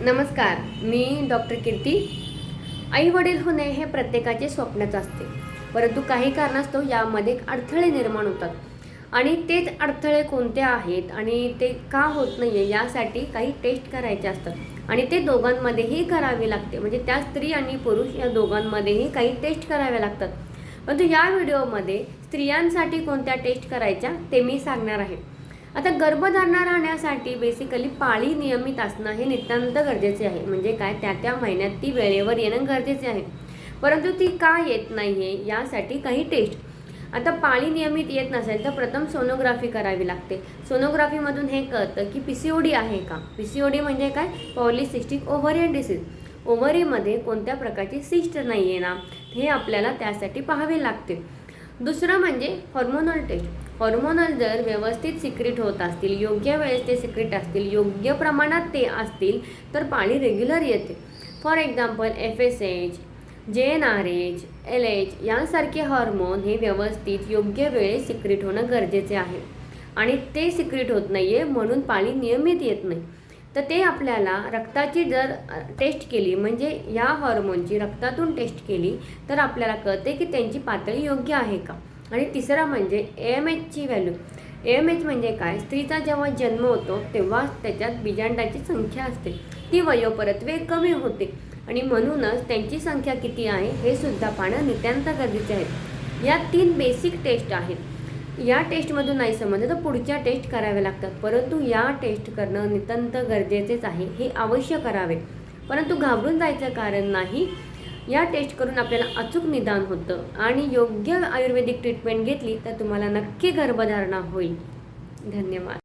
नमस्कार मी डॉक्टर कीर्ती. आई वडील होणे हे प्रत्येकाचे स्वप्नच असते. परंतु काही कारणास्तव यामध्ये अडथळे निर्माण होतात. आणि तेच अडथळे कोणते आहेत आणि ते का होत नाही आहे यासाठी काही टेस्ट करायचे असतात. आणि ते दोघांमध्येही करावे लागते. म्हणजे त्या स्त्री आणि पुरुष या दोघांमध्येही काही टेस्ट कराव्या लागतात. परंतु या व्हिडिओमध्ये स्त्रियांसाठी कोणत्या टेस्ट करायच्या ते मी सांगणार आहे. आता गर्भधारणा राहण्यासाठी बेसिकली पाळी नियमित असणं हे नितांत गरजेचे आहे. म्हणजे काय? त्या त्या महिन्यात ती वेळेवर येणं गरजेचे आहे. परंतु ती का येत नाही आहे यासाठी काही टेस्ट आता पाळी नियमित येत नसेल तर प्रथम सोनोग्राफी करावी लागते. सोनोग्राफीमधून हे कळतं की पी सी ओ डी आहे का? पी सी ओ डी म्हणजे काय? पॉलिसिस्टिक ओव्हरियन डिसीज ओव्हरीमध्ये कोणत्या प्रकारची सिस्ट नाही आहे ना? हे आपल्याला त्यासाठी पाहावे लागते. दुसरं म्हणजे हॉर्मोनल टेस्ट हॉर्मोनल जर व्यवस्थित सिक्रेट होत असतील योग्य वेळेस ते सिक्रेट असतील योग्य प्रमाणात ते असतील तर पाणी रेग्युलर येते. For example F S H J N R H L H यांसारखे हॉर्मोन हे व्यवस्थित योग्य वेळेस सिक्रेट होणं गरजेचे आहे. आणि ते सिक्रेट होत नाही आहे म्हणून पाणी नियमित येत नाही. तर ते आपल्याला रक्ताची जर टेस्ट केली म्हणजे या हॉर्मोनची रक्तातून टेस्ट केली तर आपल्याला कळते की त्यांची पातळी योग्य आहे का? आणि तिसरा म्हणजे ए एम एचची व्हॅल्यू ए एम एच म्हणजे काय? स्त्रीचा जेव्हा जन्म होतो तेव्हा त्याच्यात बीजांडाची संख्या असते. ती वयोपरत्वे कमी होते. आणि म्हणूनच त्यांची संख्या किती आहे हे सुद्धा पाहणं नितांत गरजेचे आहे. या तीन बेसिक टेस्ट आहेत. या टेस्टमधून नाही समजलं तर पुढच्या टेस्ट कराव्या लागतात. परंतु या टेस्ट करणं नितांत गरजेचेच आहे. हे अवश्य करावे. परंतु घाबरून जायचं कारण नाही. या टेस्ट करून आपल्याला अचूक निदान होतं. आणि योग्य आयुर्वेदिक ट्रीटमेंट घेतली तर तुम्हाला नक्की गर्भधारणा होईल. धन्यवाद.